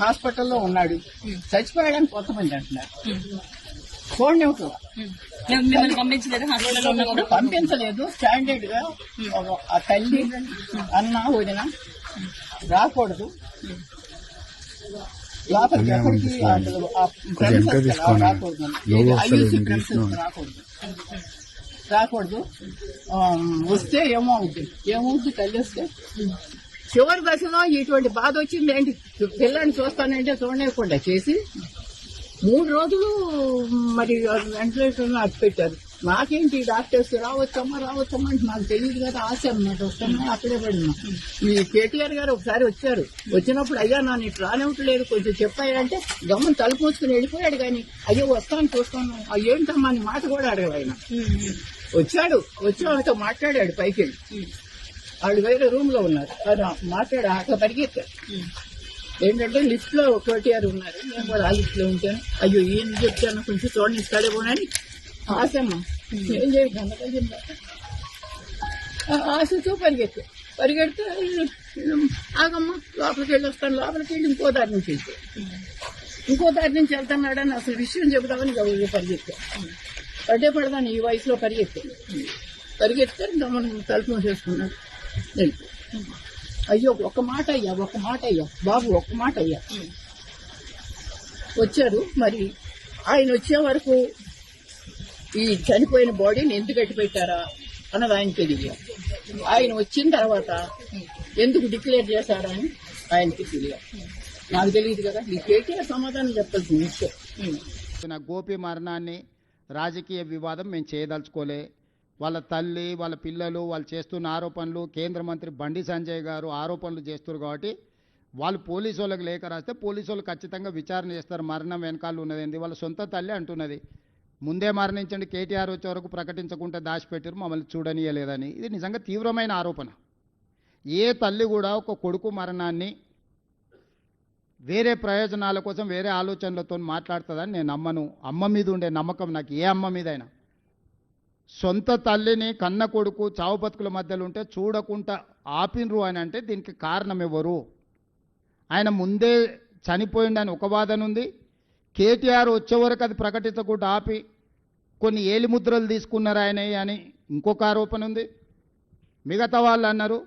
హాస్పిటల్లో ఉన్నాడు. చచ్చిపోయాడని కొంతమంది అంటున్నారు. చూడండి మిమ్మల్ని పంపించలేదు స్టాండర్డ్గా ఆ తల్లి అన్న వదిన రాకూడదు. లోపలికి ఎక్కడికి రాకూడదు రాకూడదు. రాకూడదు. వస్తే ఏమవుద్ది? ఏమవుద్ది తల్లి వస్తే? చివరి దశలో ఇటువంటి బాధ వచ్చింది. ఏంటి? పిల్లని చూస్తానంటే చూడలేకుండా చేసి మూడు రోజులు మరి వెంటిలేటర్ అటు పెట్టారు నాకేంటి? డాక్టర్స్ రావచ్చమ్మా రావచ్చమ్మా అంటే నాకు తెలియదు కదా ఆశ అన్నమాట. వస్తామా అక్కడే పడినా. ఈ కేటీఆర్ గారు ఒకసారి వచ్చారు. వచ్చినప్పుడు అయ్యా నన్ను ఇటు రానివ్వట్లేదు. కొంచెం చెప్పాయంటే గమ్మని తలుపు మూసుకుని వెళ్ళిపోయాడు కానీ అయ్యో వస్తాను చూస్తాను. ఏంటమ్మా? అని మాట కూడా ఆయన. వచ్చాడు. వచ్చి ఆమెతో మాట్లాడాడు పైకి వాళ్ళు వేరే రూమ్లో ఉన్నారు. ఆయన మాట్లాడి అక్కడ పరిగెత్తారు ఏంటంటే లిఫ్ట్లో కోటిఆర్ ఉన్నారు. నేను కూడా ఆ లిఫ్ట్లో ఉంటాను. అయ్యో ఏం చెప్తాను కొంచెం చూడండి ఇస్తాడే పోనని. ఆశమ్మ. ఏం చేయదు ఆశతో పరిగెత్తా. పరిగెడితే ఆగమ్మా లోపలికి వెళ్ళి వస్తాను లోపలికి వెళ్ళి ఇంకో దారి నుంచి వెళ్తే. ఇంకో దారి నుంచి వెళ్తున్నాడని అసలు విషయం చెబుదామని గౌరవ పరిగెత్తా. పడ్డే పడదాను ఈ వయసులో పరిగెత్తా. పరిగెత్తే గమనం తలుపు చేసుకున్నాడు అయ్యో ఒక మాట అయ్యా ఒక మాట అయ్యా. బాబు ఒక మాట అయ్యా. వచ్చారు. మరి ఆయన వచ్చే వరకు ఈ చనిపోయిన బాడీని ఎందుకు ఎట్టు పెట్టారా అన్నది ఆయన తెలియదు. ఆయన వచ్చిన తర్వాత ఎందుకు డిక్లేర్ చేశారని ఆయనకి తెలియదు. నాకు తెలియదు కదా. ఈ కేటీఆర్ సమాధానం చెప్పాల్సిన విషయం నా గోపి మరణాన్ని రాజకీయ వివాదం మేము చేయదలుచుకోలే. వాళ్ళ తల్లి వాళ్ళ పిల్లలు వాళ్ళు చేస్తున్న ఆరోపణలు కేంద్ర మంత్రి బండి సంజయ్ గారు ఆరోపణలు చేస్తారు కాబట్టి వాళ్ళు పోలీసు వాళ్ళకి లేఖ రాస్తే పోలీసు వాళ్ళు ఖచ్చితంగా విచారణ చేస్తారు. మరణం వెనకాల ఉన్నది వాళ్ళ సొంత తల్లి అంటున్నది. ముందే మరణించండి కేటీఆర్ వచ్చే వరకు ప్రకటించకుండా దాచిపెట్టారు మమ్మల్ని చూడనీయలేదని. ఇది నిజంగా తీవ్రమైన ఆరోపణ. ఏ తల్లి కూడా ఒక కొడుకు మరణాన్ని వేరే ప్రయోజనాల కోసం వేరే ఆలోచనలతో మాట్లాడుతుందని నేను నమ్మను. అమ్మ మీద ఉండే నమ్మకం నాకు ఏ అమ్మ మీదైనా. సొంత తల్లిని కన్న కొడుకు చావు బతుకుల మధ్యలో ఉంటే చూడకుండా ఆపినరు అని అంటే దీనికి కారణం ఎవరు? ఆయన ముందే చనిపోయిండని ఒక వాదన ఉంది. కేటీఆర్ వచ్చేవరకు అది ప్రకటించకుండా ఆపి కొన్ని ఏలిముద్రలు తీసుకున్నారు ఆయన అని ఇంకొక ఆరోపణ ఉంది. మిగతా వాళ్ళు అన్నారు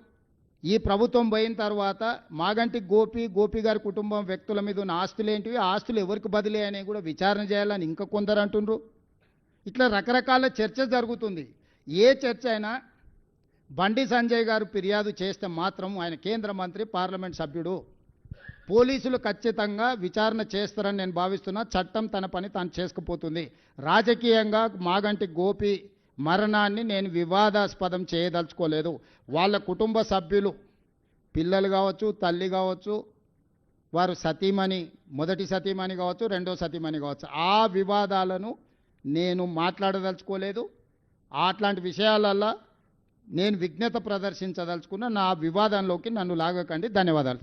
ఈ ప్రభుత్వం పోయిన తర్వాత మాగంటి గోపి గోపి గారి కుటుంబం వ్యక్తుల మీద ఉన్న ఆస్తులు ఏంటివి? ఆస్తులు ఎవరికి బదిలీ అని కూడా విచారణ చేయాలని ఇంకా కొందరు అంటుండ్రు. ఇట్లా రకరకాల చర్చ జరుగుతుంది. ఏ చర్చ అయినా బండి సంజయ్ గారు ఫిర్యాదు చేస్తే మాత్రం ఆయన కేంద్ర మంత్రి పార్లమెంట్ సభ్యుడు. పోలీసులు ఖచ్చితంగా విచారణ చేస్తారని నేను భావిస్తున్నా. చట్టం తన పని తాను చేసుకుపోతుంది. రాజకీయంగా మాగంటి గోపి మరణాన్ని నేను వివాదాస్పదం చేయదలుచుకోలేదు. వాళ్ళ కుటుంబ సభ్యులు పిల్లలు కావచ్చు తల్లి కావచ్చు వారు సతీమణి మొదటి సతీమణి కావచ్చు రెండో సతీమణి కావచ్చు ఆ వివాదాలను నేను మాట్లాడదలుచుకోలేదు. అట్లాంటి విషయాలల్లో నేను విఘ్నత ప్రదర్శించదలుచుకున్న. నా వివాదంలోకి నన్ను లాగకండి. ధన్యవాదాలు.